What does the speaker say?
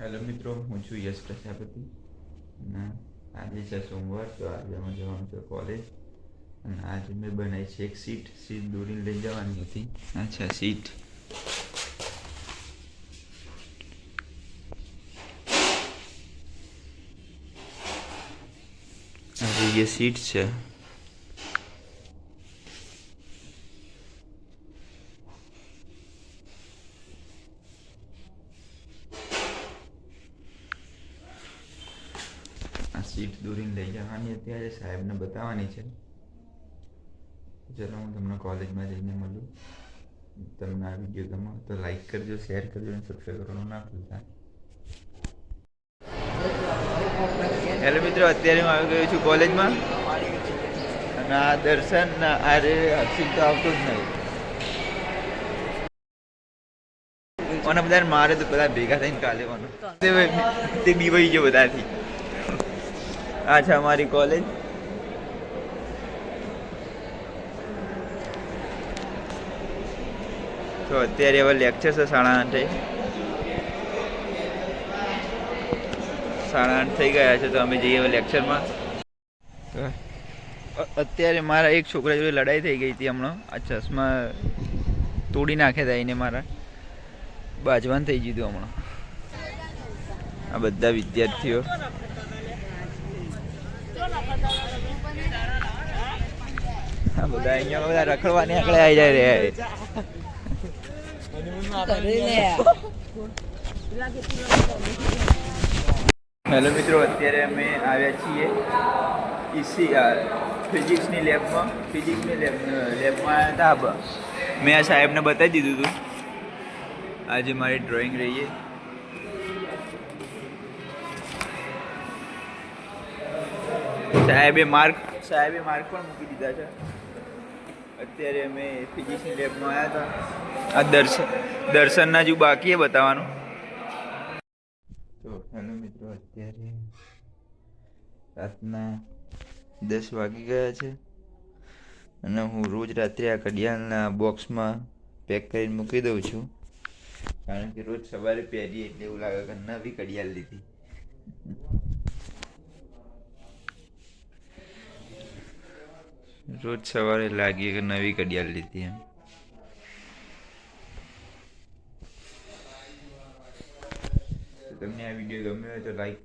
Hello મિત્રો, હું છું યશ પ્રજાપતિ. અને આજે છે સોમવાર, તો આજે અમે જવાનું છે કોલેજ. અને આજે મેં બનાવી છે એક સીટ. સીટ દોરીને લઈ જવાની હતી. અચ્છા, સીટ. આજે ये સીટ છે આ સીટ દોરીને લઈ જવાની અત્યારે સાહેબને બતાવવાની છે. ચલો, હું તમને કોલેજમાં જઈને મળું. તમને આ વીડિયો ગમો તો લાઈક કરજો શેર કરજો અને સબસ્ક્રાઈબ કરવાનું ના ભૂલતા. હેલો મિત્રો, અત્યારે હું આવી ગયો છું કોલેજમાં. અને આ દર્શન ના આરે હર્ષિલ તો આવતો જ નહીં. અને બધા મારે તો બધા ભેગા થઈને કાલે તે બીવાઈ ગયો બધાથી. આ છે અમારી કોલેજ તો અત્યારે હવે લેક્ચર છે સાડા આઠે. સાડા આઠ થઈ ગયા છે, તો અમે જઈએ હવે લેક્ચરમાં અત્યારે મારા એક છોકરા જોડે લડાઈ થઈ ગઈ હતી હમણાં. આ ચશ્મા તોડી નાખ્યા હતા એને મારા. બાજવાન થઈ ગયું હતું હમણાં. આ બધા વિદ્યાર્થીઓ. બધા અહીંયા બધા રખડવાની આગળ આવી જાય રહ્યા હેલો મિત્રો, અત્યારે અમે આવ્યા છીએ ઈસી ફિઝિક્સની લેબમાં ફિઝિક્સની લેબ લેબમાં આવ્યા હતા. મેં આ સાહેબને બતાવી દીધું હતું આજે મારી ડ્રોઈંગ રહીએ સાહેબે માર્ક સાહેબે માર્ક પણ મૂકી દીધા છે. અત્યારે અમે ફિઝિક્સની લેબમાં આવ્યા હતા. આ દર્શન દર્શનના જ બાકી બતાવવાનું. તો હેલો મિત્રો અત્યારે રાતના દસ વાગી ગયા છે. અને હું રોજ રાત્રે આ ઘડિયાળના બોક્સમાં પેક કરીને મૂકી દઉં છું. કારણ કે રોજ સવારે પહેરીએ એટલે એવું લાગે કે નવી ઘડિયાળ લીધી. રોજ સવારે લાગીએ કે નવી ઘડિયાળ લીધી એમ. તમને આ વીડિયો ગમ્યો હોય તો લાઈક